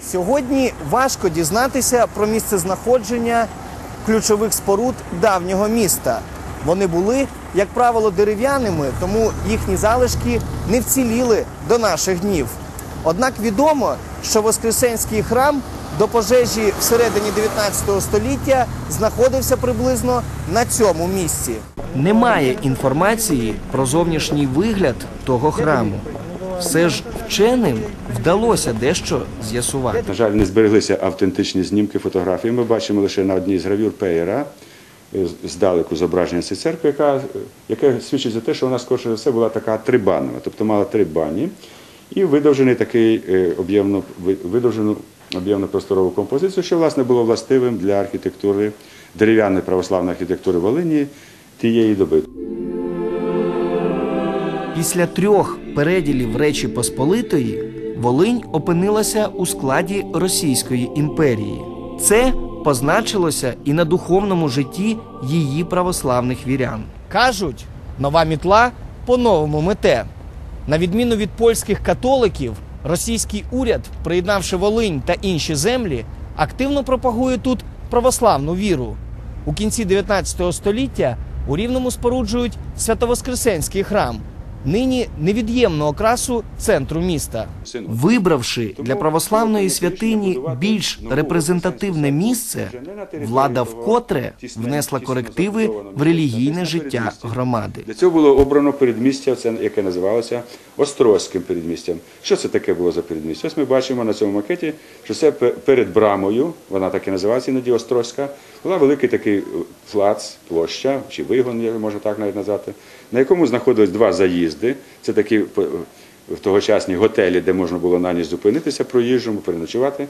Сьогодні важко дізнатися про місце знаходження ключових споруд давнього міста. Вони були, як правило, дерев'яними, тому їхні залишки не вціліли до наших днів. Однак відомо, що Воскресенський храм до пожежі всередині 19 століття знаходився приблизно на цьому місці. Немає інформації про зовнішній вигляд того храму. Все ж вченим вдалося дещо з'ясувати. На жаль, не збереглися автентичні знімки фотографії. Ми бачимо лише на одній з гравюр Пейера е, здалеку зображення цієї церкви, яка, е, яке свідчить за те, що вона скорше за все була така трибанова, тобто мала три бані і видовжений такий е, об'ємно видовжену об'ємно просторову композицію, що власне було властивим для архітектури дерев'яної православної архітектури Волині тієї доби. Після трьох переділів Речі Посполитої Волинь опинилася у складі Російської імперії. Це позначилося і на духовному житті її православних вірян. Кажуть, нова мітла по-новому мете. На відміну від польських католиків, російський уряд, приєднавши Волинь та інші землі, активно пропагує тут православну віру. У кінці 19 століття у Рівному споруджують Святовоскресенський храм, нині невід'ємну окрасу центру міста. Вибравши для православної святині більш репрезентативне місце, влада вкотре внесла корективи в релігійне життя громади. Для цього було обрано передмістя, це яке називалося Острозьким передмістям. Що це таке було за передмістя? Ось ми бачимо на цьому макеті, що це перед брамою, вона так і називається іноді Острозька, була великий такий е, плац, площа чи вигон, я можна так навіть назвати, на якому знаходились два заїзди. Це такі по- в тогочасні готелі, де можна було на ніч зупинитися проїжджому, переночувати.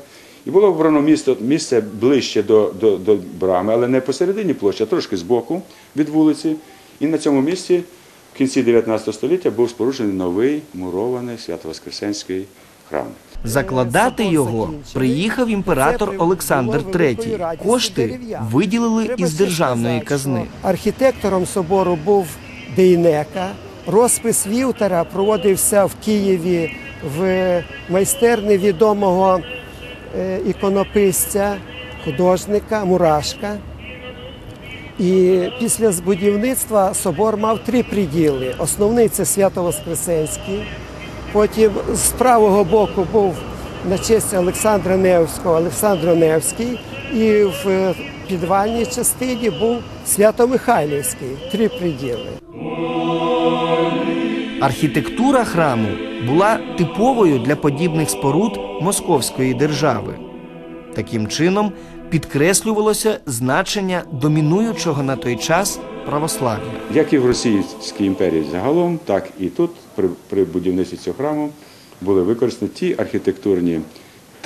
І було обрано місто, місце ближче до, до, до брами, але не посередині площі, а трошки збоку від вулиці. І на цьому місці в кінці 19 століття був споруджений новий мурований Свято-Воскресенський храм. Закладати його приїхав імператор Олександр III. Кошти виділили із державної казни. Архітектором собору був Дейнека. Розпис Вівтера проводився в Києві в майстерні відомого е, іконописця, художника Мурашка. І після збудівництва собор мав три приділи. Основний це Свято-Воскресенський. Потім з правого боку був на честь Олександра Невського Олександр Невський. І в е, підвальній частині був Свято-Михайлівський. Три приділи. Архітектура храму була типовою для подібних споруд Московської держави. Таким чином підкреслювалося значення домінуючого на той час православ'я. Як і в Російській імперії загалом, так і тут, при, при будівництві цього храму, були використані ті архітектурні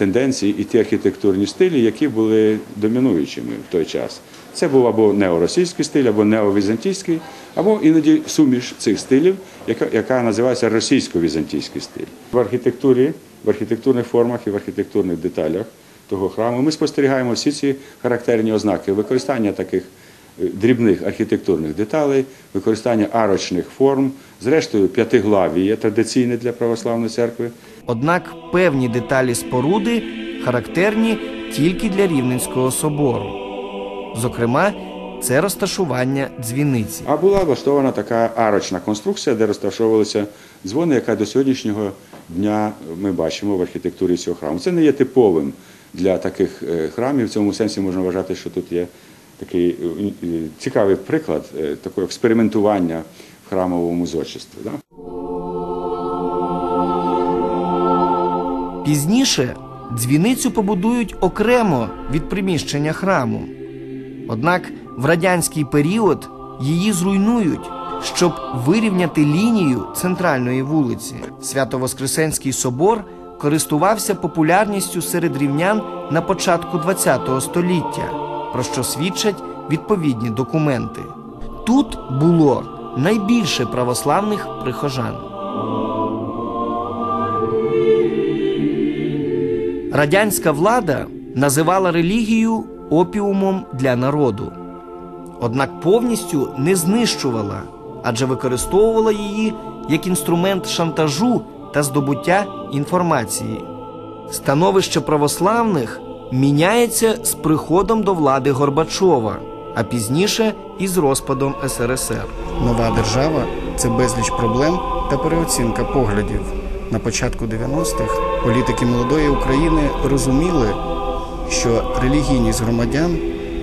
тенденції і ті архітектурні стилі, які були домінуючими в той час. Це був або неоросійський стиль, або неовізантійський, або іноді суміш цих стилів, яка, яка називається російсько-візантійський стиль. В архітектурі, в архітектурних формах і в архітектурних деталях того храму ми спостерігаємо всі ці характерні ознаки використання таких дрібних архітектурних деталей, використання арочних форм, зрештою п'ятиглавіє традиційне для православної церкви. Однак певні деталі споруди характерні тільки для Рівненського собору. Зокрема, це розташування дзвіниці. А була влаштована така арочна конструкція, де розташовувалися дзвони, яка до сьогоднішнього дня ми бачимо в архітектурі цього храму. Це не є типовим для таких е, храмів. В цьому сенсі можна вважати, що тут є такий е, е, цікавий приклад е, такого експериментування в храмовому зодчестві. Да? Пізніше дзвіницю побудують окремо від приміщення храму. Однак в радянський період її зруйнують, щоб вирівняти лінію центральної вулиці. Свято-Воскресенський собор користувався популярністю серед рівнян на початку ХХ століття, про що свідчать відповідні документи. Тут було найбільше православних прихожан. Радянська влада називала релігію опіумом для народу. Однак повністю не знищувала, адже використовувала її як інструмент шантажу та здобуття інформації. Становище православних міняється з приходом до влади Горбачова, а пізніше і з розпадом СРСР. Нова держава це безліч проблем та переоцінка поглядів. На початку 90-х політики молодої України розуміли, що релігійність громадян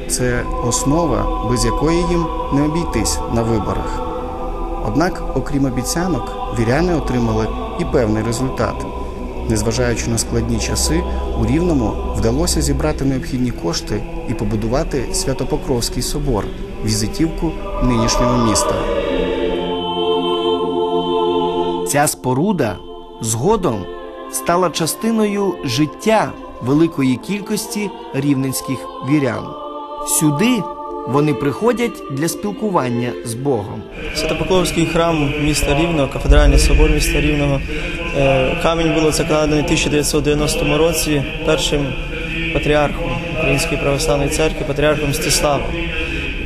це основа, без якої їм не обійтись на виборах. Однак, окрім обіцянок, віряни отримали і певний результат. Незважаючи на складні часи, у Рівному вдалося зібрати необхідні кошти і побудувати Святопокровський собор, візитівку нинішнього міста. Ця споруда згодом стала частиною життя великої кількості рівненських вірян. Сюди вони приходять для спілкування з Богом. Святопоклонський храм міста Рівного, кафедральний собор міста Рівного. Е, Камінь було закладений у 1990 році першим патріархом Української православної церкви, патріархом Стиславом.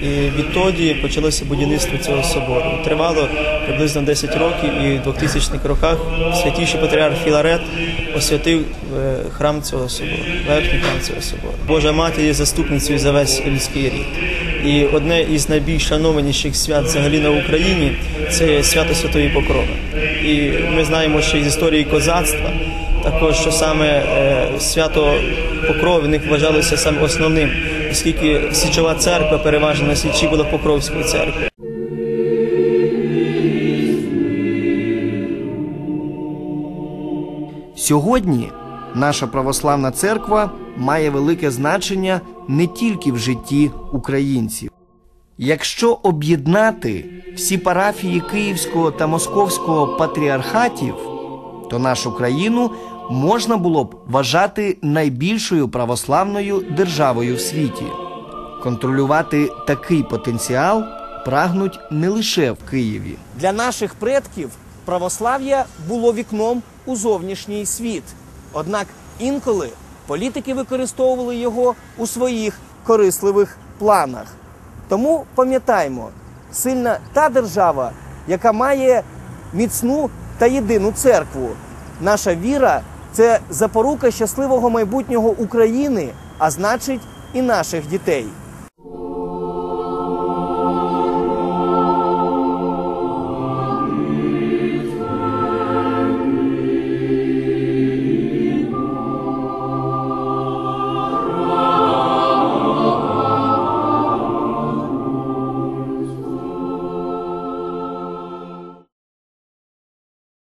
І відтоді почалося будівництво цього собору. Тривало приблизно 10 років, і в 2000-х роках святіший патріарх Філарет освятив е, храм цього собору, верхній храм цього собору. Божа матір є заступницею за весь людський рід. І одне із найбільш шанованіших свят взагалі на Україні це свято Святої Покрови. І ми знаємо, що із історії козацтва також, що саме е, свято Покрови в них вважалося саме основним, оскільки Січова церква переважно на Січі була Покровською церквою. Сьогодні наша православна церква має велике значення не тільки в житті українців. Якщо об'єднати всі парафії Київського та Московського патріархатів, то нашу країну можна було б вважати найбільшою православною державою в світі. Контролювати такий потенціал прагнуть не лише в Києві. Для наших предків православ'я було вікном у зовнішній світ. Однак інколи політики використовували його у своїх корисливих планах. Тому пам'ятаймо, сильна та держава, яка має міцну та єдину церкву. Наша віра це запорука щасливого майбутнього України, а значить і наших дітей.